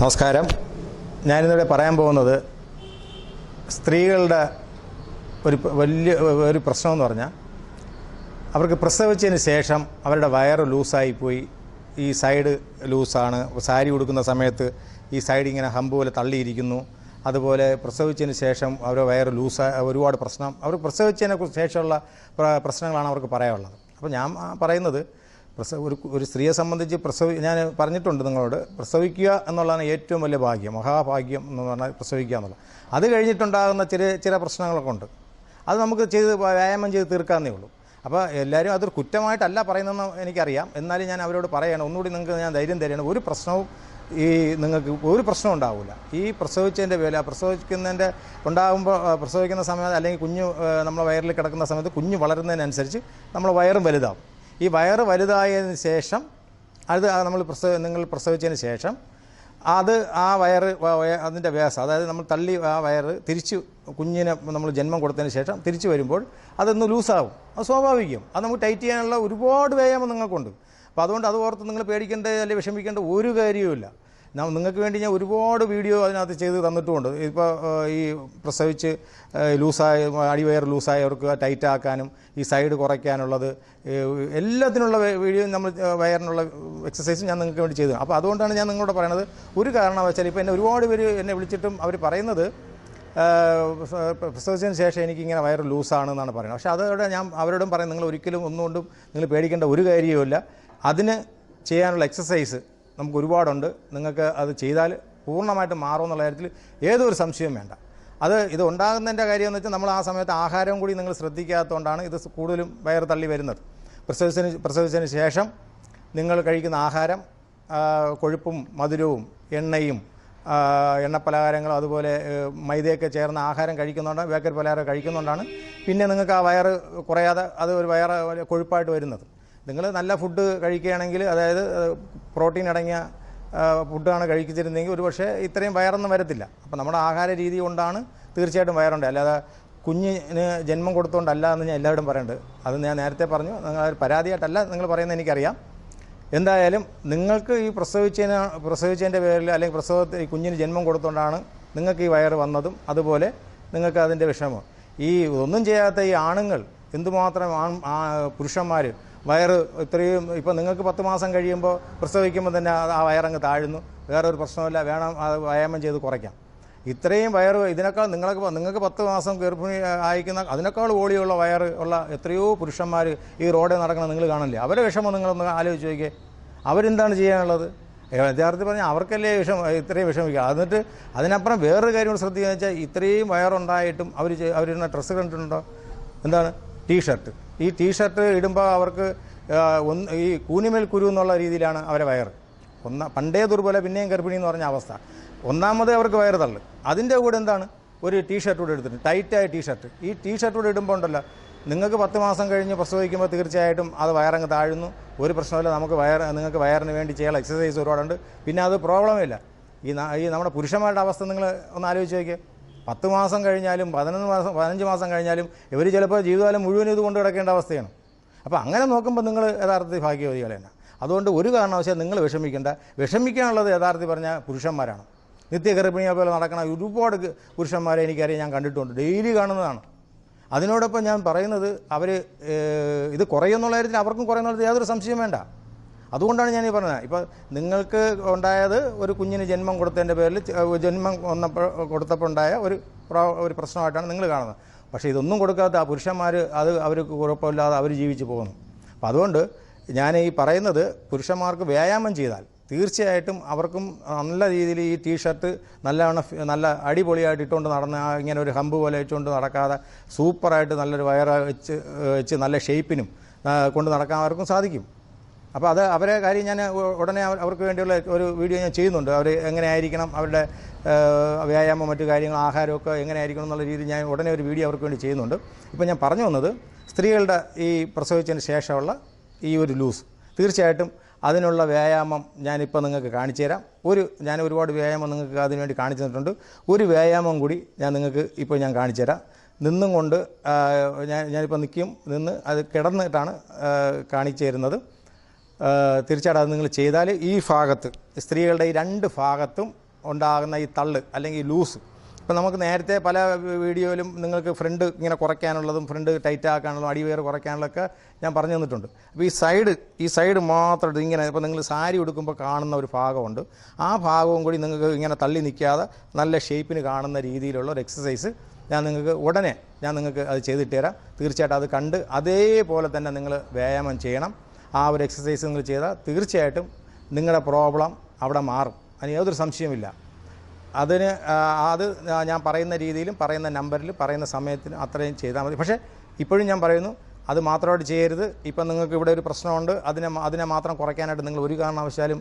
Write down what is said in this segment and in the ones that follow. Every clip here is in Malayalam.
നമസ്കാരം. ഞാനിന്നിവിടെ പറയാൻ പോകുന്നത് സ്ത്രീകളുടെ ഒരു വലിയ ഒരു പ്രശ്നമെന്ന് പറഞ്ഞാൽ അവർക്ക് പ്രസവിച്ചതിന് ശേഷം അവരുടെ വയറ് ലൂസായി പോയി. ഈ സൈഡ് ലൂസാണ്. സാരി ഉടുക്കുന്ന സമയത്ത് ഈ സൈഡ് ഇങ്ങനെ ഹമ്പ് പോലെ തള്ളിയിരിക്കുന്നു. അതുപോലെ പ്രസവിച്ചതിന് ശേഷം അവരുടെ വയറ് ലൂസ ഒരുപാട് പ്രശ്നം. അവർ പ്രസവിച്ചതിനെ ശേഷമുള്ള പ്ര- പ്രശ്നങ്ങളാണ് അവർക്ക് പറയാനുള്ളത്. അപ്പോൾ ഞാൻ പറയുന്നത് പ്രസവ ഒരു ഒരു സ്ത്രീയെ സംബന്ധിച്ച് പ്രസവി ഞാൻ പറഞ്ഞിട്ടുണ്ട് നിങ്ങളോട്. പ്രസവിക്കുക എന്നുള്ളതാണ് ഏറ്റവും വലിയ ഭാഗ്യം. മഹാഭാഗ്യം എന്ന് പറഞ്ഞാൽ പ്രസവിക്കുക എന്നുള്ളത്. അത് കഴിഞ്ഞിട്ടുണ്ടാകുന്ന ചില ചില പ്രശ്നങ്ങളൊക്കെ ഉണ്ട്. അത് നമുക്ക് ചെയ്ത് വ്യായാമം ചെയ്ത് തീർക്കാമെന്നേ ഉള്ളൂ. അപ്പോൾ എല്ലാവരും അതൊരു കുറ്റമായിട്ടല്ല പറയുന്നതെന്ന് എനിക്കറിയാം. എന്നാലും ഞാൻ അവരോട് പറയണം. ഒന്നുകൂടി നിങ്ങൾക്ക് ഞാൻ ധൈര്യം തരികയാണ് ഒരു പ്രശ്നവും ഈ നിങ്ങൾക്ക് ഒരു പ്രശ്നം ഉണ്ടാവില്ല. ഈ പ്രസവിച്ചതിന്റെ വില പ്രസവിക്കുന്നതിന്റെ ഉണ്ടാകുമ്പോൾ പ്രസവിക്കുന്ന സമയത്ത് അല്ലെങ്കിൽ കുഞ്ഞ് നമ്മളെ വയറിൽ കിടക്കുന്ന സമയത്ത് കുഞ്ഞ് വളരുന്നതിനനുസരിച്ച് നമ്മളെ വയറും വലുതാവും. ഈ വയറ് വലുതായതിന് ശേഷം അത് നമ്മൾ പ്രസവ നിങ്ങൾ പ്രസവിച്ചതിന് ശേഷം അത് ആ വയറ് അതിന്റെ വ്യാസം അതായത് നമ്മൾ തള്ളി ആ വയറ് തിരിച്ച് കുഞ്ഞിനെ നമ്മൾ ജന്മം കൊടുത്തതിന് ശേഷം തിരിച്ചു വരുമ്പോൾ അതൊന്ന് ലൂസാവും അത് സ്വാഭാവികം. അത് നമുക്ക് ടൈറ്റ് ചെയ്യാനുള്ള ഒരുപാട് വ്യായാമം നിങ്ങൾക്കുണ്ട്. അപ്പോൾ അതുകൊണ്ട് അത് ഓർത്ത് നിങ്ങൾ പേടിക്കേണ്ട അല്ലെങ്കിൽ വിഷമിക്കേണ്ട ഒരു കാര്യവുമില്ല. നിങ്ങൾക്ക് വേണ്ടി ഞാൻ ഒരുപാട് വീഡിയോ അതിനകത്ത് ചെയ്ത് തന്നിട്ടുമുണ്ട്. ഇപ്പോൾ ഈ പ്രസവിച്ച് ലൂസായ അടിവയർ ലൂസായവർക്ക് ടൈറ്റ് ആക്കാനും ഈ സൈഡ് കുറയ്ക്കാനുള്ളത് എല്ലാത്തിനുള്ള വീഡിയോ നമ്മൾ വയറിനുള്ള എക്സസൈസ് ഞാൻ നിങ്ങൾക്ക് വേണ്ടി ചെയ്തു. അപ്പോൾ അതുകൊണ്ടാണ് ഞാൻ നിങ്ങളോട് പറയണത്. ഒരു കാരണവശാൽ ഇപ്പോൾ എന്നെ ഒരുപാട് പേര് എന്നെ വിളിച്ചിട്ടും അവർ പറയുന്നത് പ്രസവിച്ചതിന് ശേഷം എനിക്കിങ്ങനെ വയറ് ലൂസാണെന്നാണ് പറയുന്നത്. പക്ഷേ അതോടെ ഞാൻ അവരോടും പറയും നിങ്ങൾ ഒരിക്കലും ഒന്നുകൊണ്ടും നിങ്ങൾ പേടിക്കേണ്ട ഒരു കാര്യവുമില്ല. അതിന് ചെയ്യാനുള്ള എക്സസൈസ് നമുക്ക് ഒരുപാടുണ്ട് നിങ്ങൾക്ക് അത് ചെയ്താൽ പൂർണമായിട്ട് മാറുമെന്നുള്ള കാര്യത്തിൽ ഏതൊരു സംശയവും വേണ്ട. അത് ഇത് ഉണ്ടാകുന്നതിന്റെ കാര്യം എന്ന് വെച്ചാൽ നമ്മൾ ആ സമയത്ത് ആഹാരവും കൂടി നിങ്ങൾ ശ്രദ്ധിക്കാത്തതുകൊണ്ടാണ് ഇത് കൂടുതലും വയർ തള്ളി വരുന്നത്. പ്രസവിച്ചതിന് പ്രസവിച്ചതിന് ശേഷം നിങ്ങൾ കഴിക്കുന്ന ആഹാരം കൊഴുപ്പും മധുരവും എണ്ണയും എണ്ണപ്പലഹാരങ്ങളും അതുപോലെ മൈദയൊക്കെ ചേർന്ന ആഹാരം കഴിക്കുന്നതുകൊണ്ടാണ് ബേക്കറി പലഹാരം കഴിക്കുന്നതുകൊണ്ടാണ് പിന്നെ നിങ്ങൾക്ക് ആ വയറ് കുറയാതെ അത് ഒരു വയറ് കൊഴുപ്പായിട്ട് വരുന്നത്. നിങ്ങൾ നല്ല ഫുഡ് കഴിക്കുകയാണെങ്കിൽ അതായത് പ്രോട്ടീൻ അടങ്ങിയ ഫുഡാണ് കഴിച്ചിരുന്നെങ്കിൽ ഒരു പക്ഷേ ഇത്രയും വയറൊന്നും വരത്തില്ല. അപ്പോൾ നമ്മുടെ ആഹാര രീതി കൊണ്ടാണ് തീർച്ചയായിട്ടും വയറുണ്ട്. അല്ലാതെ കുഞ്ഞിന് ജന്മം കൊടുത്തുകൊണ്ടല്ല എന്ന് ഞാൻ എല്ലാവരും പറയുന്നുണ്ട് അത് ഞാൻ നേരത്തെ പറഞ്ഞു. നിങ്ങൾ പരാതിയായിട്ടല്ല നിങ്ങൾ പറയുന്നത് എനിക്കറിയാം. എന്തായാലും നിങ്ങൾക്ക് ഈ പ്രസവിച്ചതിന് പ്രസവിച്ചതിന്റെ പേരിൽ അല്ലെങ്കിൽ പ്രസവത്തിൽ കുഞ്ഞിന് ജന്മം കൊടുത്തുകൊണ്ടാണ് നിങ്ങൾക്ക് ഈ വയറ് വന്നതും അതുപോലെ നിങ്ങൾക്ക് അതിന്റെ വിഷമം. ഈ ഒന്നും ചെയ്യാത്ത ഈ ആണുങ്ങൾ എന്തുമാത്രം പുരുഷന്മാർ വയറ് ഇത്രയും ഇപ്പോൾ നിങ്ങൾക്ക് പത്ത് മാസം കഴിയുമ്പോൾ പ്രസവിക്കുമ്പോൾ തന്നെ ആ- വയറങ്ങ് താഴുന്നു. വേറൊരു പ്രശ്നമില്ല വേണം അത് വ്യായാമം ചെയ്ത് കുറയ്ക്കാം. ഇത്രയും വയറ് ഇതിനേക്കാൾ നിങ്ങൾക്ക് നിങ്ങൾക്ക് പത്ത് മാസം ഗർഭിണി അയക്കുന്ന അതിനേക്കാൾ ഓളിയുള്ള വയറ് ഉള്ള എത്രയോ പുരുഷന്മാർ ഈ റോഡിൽ നടക്കണം നിങ്ങൾ കാണില്ലേ? അവരെ വിഷമം നിങ്ങളൊന്ന് ആലോചിച്ച് നോക്കിയേ. അവരെന്താണ് ചെയ്യാനുള്ളത്? യഥാർത്ഥത്തിൽ പറഞ്ഞാൽ അവർക്കല്ലേ വിഷം ഇത്രയും വിഷമിക്കുക. എന്നിട്ട് അതിനപ്പുറം വേറൊരു കാര്യം ശ്രദ്ധിക്കുക വെച്ചാൽ ഇത്രയും വയറുണ്ടായിട്ടും അവർ അവരിടുന്ന ഡ്രസ്സ് കണ്ടിട്ടുണ്ടോ? എന്താണ്? ടീഷർട്ട്. ഈ ടീഷർട്ട് ഇടുമ്പോൾ അവർക്ക് ഒന്ന് ഈ കൂനിമേൽ കുരു എന്നുള്ള രീതിയിലാണ് അവരെ വയറ്. ഒന്ന പണ്ടേ ദുർബല പിന്നെയും ഗർഭിണി എന്ന് പറഞ്ഞ അവസ്ഥ. ഒന്നാമത് അവർക്ക് വയറ് തള്ളു. അതിന്റെ കൂടെ എന്താണ്? ഒരു ടീഷർട്ട് കൂടെ എടുത്തിട്ട് ടൈറ്റായ ടീഷർട്ട് ഈ ടീഷർട്ട് കൂടെ ഇടുമ്പോൾ ഉണ്ടല്ലോ നിങ്ങൾക്ക് പത്ത് മാസം കഴിഞ്ഞ് പ്രസവിക്കുമ്പോൾ തീർച്ചയായിട്ടും അത് വയറങ്ങ് താഴുന്നു. ഒരു പ്രശ്നമില്ല നമുക്ക് വയർ നിങ്ങൾക്ക് വയറിന് വേണ്ടി ചെയ്യാൻ എക്സസൈസ് ഒരുപാടുണ്ട്. പിന്നെ അത് പ്രോബ്ലമില്ല ഈ ഈ നമ്മുടെ പുരുഷന്മാരുടെ അവസ്ഥ നിങ്ങൾ ഒന്ന് ആലോചിച്ച് നോക്കിയേ. പത്ത് മാസം കഴിഞ്ഞാലും പതിനൊന്ന് മാസം പതിനഞ്ച് മാസം കഴിഞ്ഞാലും ഇവർ ചിലപ്പോൾ ജീവിതകാലം മുഴുവൻ ഇത് കൊണ്ട് കിടക്കേണ്ട അവസ്ഥയാണ്. അപ്പോൾ അങ്ങനെ നോക്കുമ്പോൾ നിങ്ങൾ യഥാർത്ഥത്തിൽ ഭാഗ്യവതികൾ തന്നെ. അതുകൊണ്ട് ഒരു കാരണവശാലും നിങ്ങൾ വിഷമിക്കേണ്ട. വിഷമിക്കാനുള്ളത് യഥാർത്ഥത്തിൽ പറഞ്ഞാൽ പുരുഷന്മാരാണ്. നിത്യഗർഭിണിയെ പോലെ നടക്കണ ഒരുപാട് പുരുഷന്മാരെ എനിക്കറിയാം ഞാൻ കണ്ടിട്ടുണ്ട്. ഡെയിലി കാണുന്നതാണ്. അതിനോടൊപ്പം ഞാൻ പറയുന്നത് അവർ ഇത് കുറയുന്നുള്ള കാര്യത്തിൽ അവർക്കും കുറയുന്നുള്ള യാതൊരു സംശയം വേണ്ട. അതുകൊണ്ടാണ് ഞാൻ ഈ പറഞ്ഞത്. ഇപ്പോൾ നിങ്ങൾക്ക് ഉണ്ടായത് ഒരു കുഞ്ഞിന് ജന്മം കൊടുത്തതിന്റെ പേരിൽ ജന്മം വന്നപ്പോൾ കൊടുത്തപ്പോൾ ഉണ്ടായ ഒരു ഒരു പ്രശ്നമായിട്ടാണ് നിങ്ങൾ കാണുന്നത്. പക്ഷേ ഇതൊന്നും കൊടുക്കാത്ത ആ പുരുഷന്മാർ അത് അവർക്ക് കുഴപ്പമില്ലാതെ അവർ ജീവിച്ചു പോകുന്നു. അപ്പോൾ അതുകൊണ്ട് ഞാൻ ഈ പറയുന്നത് പുരുഷന്മാർക്ക് വ്യായാമം ചെയ്താൽ തീർച്ചയായിട്ടും അവർക്കും നല്ല രീതിയിൽ ഈ ടീഷർട്ട് നല്ലവണ്ണം നല്ല അടിപൊളിയായിട്ട് ഇട്ടുകൊണ്ട് നടന്ന് ഇങ്ങനെ ഒരു ഹമ്പ് പോലെ വെച്ചുകൊണ്ട് നടക്കാതെ സൂപ്പറായിട്ട് നല്ലൊരു വയറ് വെച്ച് വെച്ച് നല്ല ഷേപ്പിനും കൊണ്ട് നടക്കാൻ അവർക്കും സാധിക്കും. അപ്പോൾ അത് അവരെ കാര്യം ഞാൻ ഉടനെ അവർക്ക് വേണ്ടിയുള്ള ഒരു വീഡിയോ ഞാൻ ചെയ്യുന്നുണ്ട്. അവർ എങ്ങനെയായിരിക്കണം അവരുടെ വ്യായാമം മറ്റു കാര്യങ്ങൾ ആഹാരമൊക്കെ എങ്ങനെയായിരിക്കണം എന്നുള്ള രീതിയിൽ ഞാൻ ഉടനെ ഒരു വീഡിയോ അവർക്ക് വേണ്ടി ചെയ്യുന്നുണ്ട്. ഇപ്പോൾ ഞാൻ പറഞ്ഞു വന്നത് സ്ത്രീകളുടെ ഈ പ്രസവിച്ചതിന് ശേഷമുള്ള ഈ ഒരു ലൂസ്. തീർച്ചയായിട്ടും അതിനുള്ള വ്യായാമം ഞാനിപ്പോൾ നിങ്ങൾക്ക് കാണിച്ചു തരാം. ഒരു ഞാൻ ഒരുപാട് വ്യായാമം നിങ്ങൾക്ക് അതിനുവേണ്ടി കാണിച്ചു തന്നിട്ടുണ്ട്. ഒരു വ്യായാമം കൂടി ഞാൻ നിങ്ങൾക്ക് ഇപ്പോൾ ഞാൻ കാണിച്ചു തരാം. നിന്നും കൊണ്ട് ഞാൻ ഞാനിപ്പോൾ നിൽക്കും നിന്ന് അത് കിടന്നിട്ടാണ് കാണിച്ചു തരുന്നത്. തീർച്ചയായിട്ടും അത് നിങ്ങൾ ചെയ്താൽ ഈ ഭാഗത്ത് സ്ത്രീകളുടെ ഈ രണ്ട് ഭാഗത്തും ഉണ്ടാകുന്ന ഈ തള്ള് അല്ലെങ്കിൽ ലൂസ്. ഇപ്പം നമുക്ക് നേരത്തെ പല വീഡിയോയിലും നിങ്ങൾക്ക് ഫ്രണ്ട് ഇങ്ങനെ കുറയ്ക്കാനുള്ളതും ഫ്രണ്ട് ടൈറ്റ് ആക്കാനുള്ളതും അടിവയർ കുറയ്ക്കാനുള്ളതൊക്കെ ഞാൻ പറഞ്ഞു തന്നിട്ടുണ്ട്. അപ്പോൾ ഈ സൈഡ് ഈ സൈഡ് മാത്രം ഇങ്ങനെ ഇപ്പോൾ നിങ്ങൾ സാരി ഉടുക്കുമ്പോൾ കാണുന്ന ഒരു ഭാഗമുണ്ട്. ആ ഭാഗവും കൂടി നിങ്ങൾക്ക് ഇങ്ങനെ തള്ളി നിൽക്കാതെ നല്ല ഷേപ്പിന് കാണുന്ന രീതിയിലുള്ള ഒരു എക്സസൈസ് ഞാൻ നിങ്ങൾക്ക് ഉടനെ ഞാൻ നിങ്ങൾക്ക് അത് ചെയ്തിട്ട് തരാം. തീർച്ചയായിട്ടും അത് കണ്ട് അതേപോലെ തന്നെ നിങ്ങൾ വ്യായാമം ചെയ്യണം. ആ ഒരു എക്സസൈസ് നിങ്ങൾ ചെയ്താൽ തീർച്ചയായിട്ടും നിങ്ങളുടെ പ്രോബ്ലം അവിടെ മാറും. അതിന് യാതൊരു സംശയമില്ല അതിന് അത് ഞാൻ പറയുന്ന രീതിയിലും പറയുന്ന നമ്പറിൽ പറയുന്ന സമയത്തിന് അത്രയും ചെയ്താൽ മതി. പക്ഷേ ഇപ്പോഴും ഞാൻ പറയുന്നു അത് മാത്രമായിട്ട് ചെയ്യരുത്. ഇപ്പം നിങ്ങൾക്ക് ഇവിടെ ഒരു പ്രശ്നമുണ്ട് അതിനെ അതിനെ മാത്രം കുറയ്ക്കാനായിട്ട് നിങ്ങൾ ഒരു കാരണവശാലും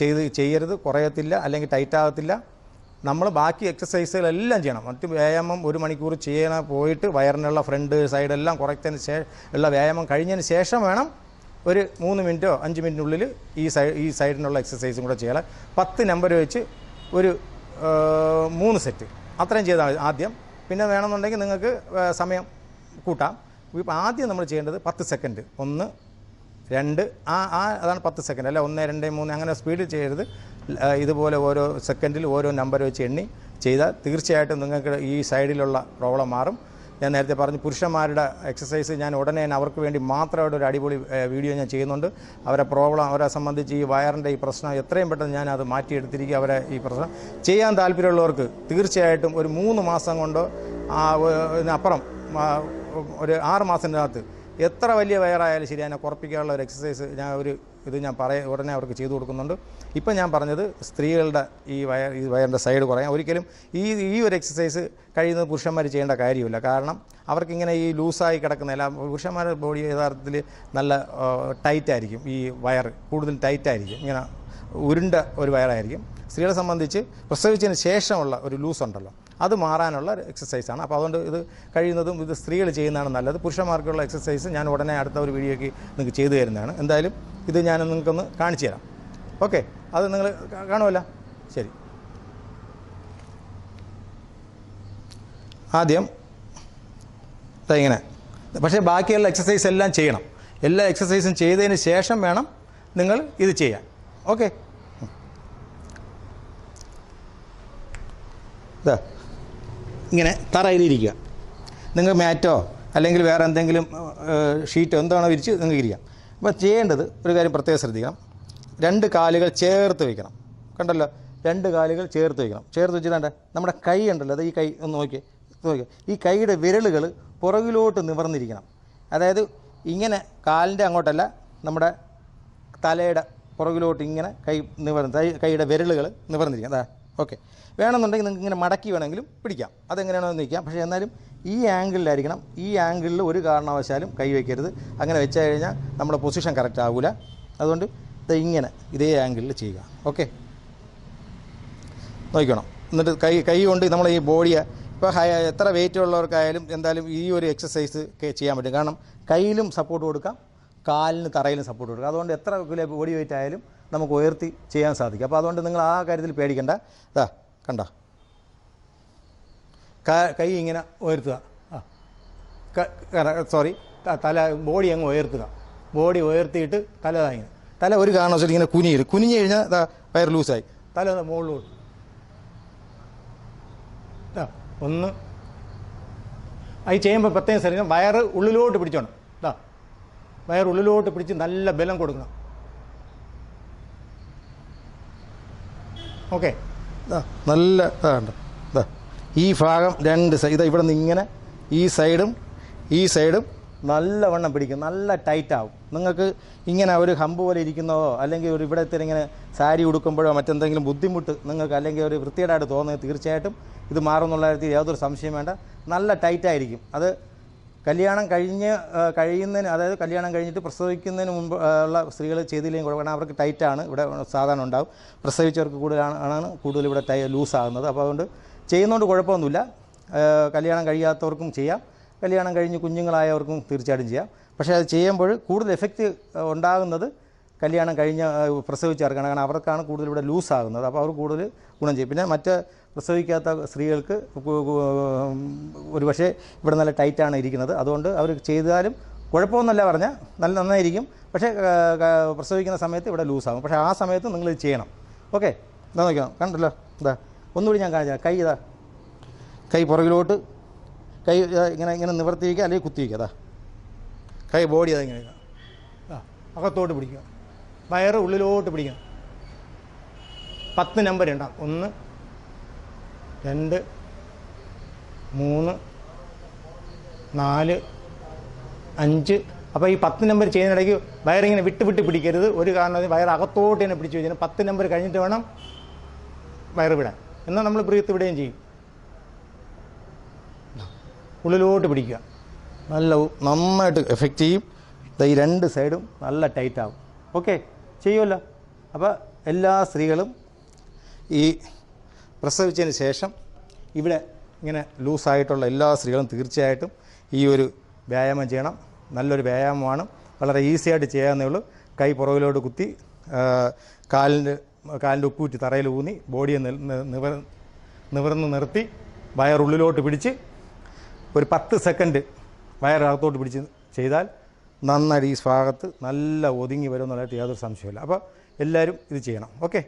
ചെയ്ത് ചെയ്യരുത്. കുറയത്തില്ല അല്ലെങ്കിൽ ടൈറ്റ് ആകത്തില്ല. നമ്മൾ ബാക്കി എക്സസൈസുകളെല്ലാം ചെയ്യണം. മറ്റ് വ്യായാമം ഒരു മണിക്കൂർ ചെയ്യണ പോയിട്ട് വയറിനുള്ള ഫ്രണ്ട് സൈഡെല്ലാം കുറയ്ക്കുന്ന ശേഷം ഉള്ള വ്യായാമം കഴിഞ്ഞതിന് ശേഷം വേണം ഒരു മൂന്ന് മിനിറ്റോ അഞ്ച് മിനിറ്റിനുള്ളിൽ ഈ സൈ ഈ സൈഡിനുള്ള എക്സസൈസും കൂടെ ചെയ്യണം പത്ത് നമ്പർ വെച്ച് ഒരു മൂന്ന് സെറ്റ് അത്രയും ചെയ്താൽ ആദ്യം. പിന്നെ വേണമെന്നുണ്ടെങ്കിൽ നിങ്ങൾക്ക് സമയം കൂട്ടാം. ഇപ്പോൾ ആദ്യം നമ്മൾ ചെയ്യേണ്ടത് പത്ത് സെക്കൻഡ് ഒന്ന് രണ്ട് ആ ആ അതാണ് പത്ത് സെക്കൻഡ് അല്ല ഒന്ന് രണ്ട് മൂന്ന് അങ്ങനെ സ്പീഡിൽ ചെയ്യരുത്. ഇതുപോലെ ഓരോ സെക്കൻഡിൽ ഓരോ നമ്പർ വെച്ച് എണ്ണി ചെയ്താൽ തീർച്ചയായിട്ടും നിങ്ങൾക്ക് ഈ സൈഡിലുള്ള പ്രോബ്ലം മാറും. ഞാൻ നേരത്തെ പറഞ്ഞു പുരുഷന്മാരുടെ എക്സസൈസ് ഞാൻ ഉടനെ അവർക്ക് വേണ്ടി മാത്രമായിട്ട് ഒരു അടിപൊളി വീഡിയോ ഞാൻ ചെയ്യുന്നുണ്ട്. അവരെ പ്രോബ്ലം അവരെ സംബന്ധിച്ച് ഈ വയറിന്റെ ഈ പ്രശ്നം എത്രയും പെട്ടെന്ന് ഞാൻ അത് മാറ്റിയെടുത്തിരിക്കുക അവരെ ഈ പ്രശ്നം. ചെയ്യാൻ താല്പര്യമുള്ളവർക്ക് തീർച്ചയായിട്ടും ഒരു മൂന്ന് മാസം കൊണ്ടോ ആ, ഒരു ആറ് മാസത്തിനകത്ത് എത്ര വലിയ വയറായാലും ശരി അതിനെ കുറപ്പിക്കാനുള്ള ഒരു എക്സസൈസ് ഞാൻ ഒരു ഇത് ഞാൻ പറയ ഉടനെ അവർക്ക് ചെയ്തു കൊടുക്കുന്നുണ്ട്. ഇപ്പം ഞാൻ പറഞ്ഞത് സ്ത്രീകളുടെ ഈ വയർ ഈ വയറിന്റെ സൈഡ് കുറയാൻ. ഒരിക്കലും ഈ ഈ ഒരു എക്സസൈസ് കഴിയുന്നത് പുരുഷന്മാർ ചെയ്യേണ്ട കാര്യമില്ല. കാരണം അവർക്കിങ്ങനെ ഈ ലൂസായി കിടക്കുന്ന എല്ലാ പുരുഷന്മാരുടെ ബോഡി യഥാർത്ഥത്തിൽ നല്ല ടൈറ്റായിരിക്കും ഈ വയർ കൂടുതൽ ടൈറ്റായിരിക്കും ഇങ്ങനെ ഉരുണ്ട ഒരു വയറായിരിക്കും. സ്ത്രീകളെ സംബന്ധിച്ച് പ്രസവിച്ചതിന് ശേഷമുള്ള ഒരു ലൂസ് ഉണ്ടല്ലോ. അത് മാറാനുള്ള എക്സസൈസാണ് അപ്പോൾ അതുകൊണ്ട് ഇത് കഴിയുന്നതും ഇത് സ്ത്രീകൾ ചെയ്യുന്നതാണ് നല്ലത്. പുരുഷന്മാർക്കുള്ള എക്സസൈസ് ഞാൻ ഉടനെ അടുത്ത ഒരു വീഡിയോയ്ക്ക് നിങ്ങൾക്ക് ചെയ്തു തരുന്നതാണ്. എന്തായാലും ഇത് ഞാൻ നിങ്ങൾക്കൊന്ന് കാണിച്ചു തരാം. ഓക്കെ. അത് നിങ്ങൾ കാണുമല്ലോ? ശരി. ആദ്യം ഇങ്ങനെ. പക്ഷേ ബാക്കിയുള്ള എക്സസൈസ് എല്ലാം ചെയ്യണം. എല്ലാ എക്സസൈസും ചെയ്തതിന് ശേഷം വേണം നിങ്ങൾ ഇത് ചെയ്യാൻ. ഓക്കെ. ഇതാ ഇങ്ങനെ തറയിലിരിക്കുക. നിങ്ങൾ മാറ്റോ? അല്ലെങ്കിൽ വേറെ എന്തെങ്കിലും ഷീറ്റോ എന്താണോ വിരിച്ച് നിങ്ങൾക്ക് ഇരിക്കാം. അപ്പോൾ ചെയ്യേണ്ടത് ഒരു കാര്യം പ്രത്യേകം ശ്രദ്ധിക്കണം. രണ്ട് കാലുകൾ ചേർത്ത് വയ്ക്കണം കണ്ടല്ലോ? രണ്ട് കാലുകൾ ചേർത്ത് വയ്ക്കണം ചേർത്ത് വെച്ചിട്ടാണ്ട് നമ്മുടെ കൈ ഉണ്ടല്ലോ അത് ഈ കൈ ഒന്ന് നോക്കി നോക്കി ഈ കൈയുടെ വിരലുകൾ പുറകിലോട്ട് നിവർന്നിരിക്കണം. അതായത് ഇങ്ങനെ കാലിന്റെ അങ്ങോട്ടല്ല നമ്മുടെ തലയുടെ പുറകിലോട്ട് ഇങ്ങനെ കൈ നിവർന്ന് കൈയുടെ വിരലുകൾ നിവർന്നിരിക്കണം. അതാ. ഓക്കെ. വേണമെന്നുണ്ടെങ്കിൽ നിങ്ങൾക്ക് ഇങ്ങനെ മടക്കി വേണമെങ്കിലും പിടിക്കാം. അതെങ്ങനെയാണോ എന്ന് നിൽക്കാം പക്ഷേ എന്നാലും ഈ ആംഗിളിലായിരിക്കണം. ഈ ആംഗിളിൽ ഒരു കാരണവശാലും കൈ വയ്ക്കരുത് അങ്ങനെ വെച്ച് കഴിഞ്ഞാൽ നമ്മുടെ പൊസിഷൻ കറക്റ്റ് ആകില്ല അതുകൊണ്ട് ഇത് ഇങ്ങനെ ഇതേ ആംഗിളിൽ ചെയ്യുക. ഓക്കെ. നോക്കണം എന്നിട്ട് കൈ കൈ കൊണ്ട് നമ്മൾ ഈ ബോഡിയെ ഇപ്പോൾ എത്ര വെയിറ്റ് ഉള്ളവർക്കായാലും എന്തായാലും ഈ ഒരു എക്സസൈസ് ചെയ്യാൻ പറ്റും. കാരണം കയ്യിലും സപ്പോർട്ട് കൊടുക്കാം. കാലിന് തറയിൽ സപ്പോർട്ട് കൊടുക്കുക. അതുകൊണ്ട് എത്ര കിലോ ബോഡി വെയിറ്റ് ആയാലും നമുക്ക് ഉയർത്തി ചെയ്യാൻ സാധിക്കും. അപ്പോൾ അതുകൊണ്ട് നിങ്ങൾ ആ കാര്യത്തിൽ പേടിക്കണ്ട. ഇതാ കണ്ട. കൈ ഇങ്ങനെ ഉയർത്തുക. ആ. സോറി തല ബോഡി അങ്ങ് ഉയർത്തുക. ബോഡി ഉയർത്തിയിട്ട് തല താങ്ങി തല ഒരു കാരണവശാലും ഇങ്ങനെ കുനിയിൽ കുനിഞ്ഞു കഴിഞ്ഞാൽ വയർ ലൂസായി തല മുകളിലോട്ട്. ഒന്ന്. അത് ചെയ്യുമ്പോൾ പ്രത്യേകം ശ്രദ്ധിക്കണം. വയറ് ഉള്ളിലോട്ട് പിടിച്ചോണം. ഉള്ളിലോട്ട് പിടിച്ച് നല്ല ബലം കൊടുക്കണം. ഓക്കെ? നല്ല ഇതാണ്ട് ഇതാ ഈ ഭാഗം രണ്ട് സൈഡ് ഇതാ ഇവിടെ നിന്ന് ഇങ്ങനെ ഈ സൈഡും ഈ സൈഡും നല്ലവണ്ണം പിടിക്കും. നല്ല ടൈറ്റാവും നിങ്ങൾക്ക് ഇങ്ങനെ ഒരു ഹമ്പ് പോലെ ഇരിക്കുന്നതോ അല്ലെങ്കിൽ ഒരു ഇവിടത്തെ ഇങ്ങനെ സാരി ഉടുക്കുമ്പോഴോ മറ്റെന്തെങ്കിലും ബുദ്ധിമുട്ട് നിങ്ങൾക്ക് അല്ലെങ്കിൽ ഒരു വൃത്തികേടായിട്ട് തോന്നുന്നത് തീർച്ചയായിട്ടും ഇത് മാറുമെന്നുള്ള കാര്യത്തിൽ യാതൊരു സംശയം വേണ്ട. നല്ല ടൈറ്റായിരിക്കും അത് കല്യാണം കഴിഞ്ഞ് കഴിയുന്നതിന് അതായത് കല്യാണം കഴിഞ്ഞിട്ട് പ്രസവിക്കുന്നതിന് മുമ്പ് ഉള്ള സ്ത്രീകൾ ചെയ്തില്ലെങ്കിൽ കുഴപ്പമില്ല അവർക്ക് ടൈറ്റാണ് ഇവിടെ സാധാരണ ഉണ്ടാവും. പ്രസവിച്ചവർക്ക് കൂടുതലാണ് കൂടുതൽ ഇവിടെ ടൈ ലൂസാകുന്നത് അപ്പോൾ അതുകൊണ്ട് ചെയ്യുന്നതുകൊണ്ട് കുഴപ്പമൊന്നുമില്ല. കല്യാണം കഴിയാത്തവർക്കും ചെയ്യാം. കല്യാണം കഴിഞ്ഞ് കുഞ്ഞുങ്ങളായവർക്കും തീർച്ചയായിട്ടും ചെയ്യാം. പക്ഷേ അത് ചെയ്യുമ്പോൾ കൂടുതൽ എഫക്റ്റ് ഉണ്ടാകുന്നത് കല്യാണം കഴിഞ്ഞ പ്രസവിച്ചവർക്കാണ്. കാരണം അവർക്കാണ് കൂടുതൽ ഇവിടെ ലൂസാകുന്നത് അപ്പോൾ അവർ കൂടുതൽ ഗുണം ചെയ്യും. പിന്നെ മറ്റ് പ്രസവിക്കാത്ത സ്ത്രീകൾക്ക് കു- കു- ഒരു പക്ഷേ ഇവിടെ നല്ല ടൈറ്റാണ് ഇരിക്കുന്നത്. അതുകൊണ്ട് അവർ ചെയ്താലും കുഴപ്പമൊന്നുമല്ല പറഞ്ഞാൽ നല്ല നന്നായിരിക്കും. പക്ഷേ പ്രസവിക്കുന്ന സമയത്ത് ഇവിടെ ലൂസാകും. പക്ഷേ ആ സമയത്ത് നിങ്ങൾ ഇത് ചെയ്യണം. ഓക്കെ? എന്താ നോക്കാം കണ്ടല്ലോ? ഇതാ. ഒന്നുകൂടി ഞാൻ കാണിച്ചാൽ കൈ ഇതാ. കൈ പുറകിലോട്ട്. കൈ ഇങ്ങനെ ഇങ്ങനെ നിവർത്തി വയ്ക്കുക അല്ലെങ്കിൽ കുത്തി വയ്ക്കുക അതാ കൈ ബോഡി അതാ ഇങ്ങനെ. ആ അകത്തോട്ട് പിടിക്കുക. വയറ് ഉള്ളിലോട്ട് പിടിക്കുക പത്ത് നമ്പർ ഉണ്ടാകും ഒന്ന് രണ്ട് മൂന്ന് നാല് അഞ്ച്. അപ്പോൾ ഈ പത്ത് നമ്പർ ചെയ്യുന്നിടയ്ക്ക് വയറിങ്ങനെ വിട്ട് വിട്ട് പിടിക്കരുത്. ഒരു കാരണം വയർ അകത്തോട്ട് തന്നെ പിടിച്ചു വെച്ചാൽ പത്ത് നമ്പർ കഴിഞ്ഞിട്ട് വേണം വയർ വിടാൻ. എന്നാൽ നമ്മൾ ബ്രീത്ത് വിടുകയും ചെയ്യും. ഉള്ളിലോട്ട് പിടിക്കുക. നല്ല നന്നായിട്ട് എഫക്റ്റ് ചെയ്യും. ഈ രണ്ട് സൈഡും നല്ല ടൈറ്റ് ആവും. ഓക്കെ ചെയ്യുമല്ലോ അപ്പോൾ എല്ലാ സ്ത്രീകളും ഈ പ്രസവിച്ചതിന് ശേഷം ഇവിടെ ഇങ്ങനെ ലൂസായിട്ടുള്ള എല്ലാ സ്ത്രീകളും തീർച്ചയായിട്ടും ഈ ഒരു വ്യായാമം ചെയ്യണം. നല്ലൊരു വ്യായാമമാണ്. വളരെ ഈസി ആയിട്ട് ചെയ്യാവുന്നേ ഉള്ളൂ. കൈ പുറകിലോട്ട് കുത്തി കാലിന്റെ കാലിന്റെ ഉപ്പൂറ്റി തറയിൽ ഊന്നി ബോഡിയെ നിവർ നിവർന്ന് നിർത്തി വയറുള്ളിലോട്ട് പിടിച്ച് ഒരു പത്ത് സെക്കൻഡ് വയറകത്തോട്ട് പിടിച്ച് ചെയ്താൽ നന്നായിട്ട് ഈ ഭാഗത്ത് നല്ല ഒതുങ്ങി വരും എന്നുള്ളതായിട്ട് യാതൊരു സംശയമില്ല അപ്പോൾ എല്ലാവരും ഇത് ചെയ്യണം. ഓക്കെ?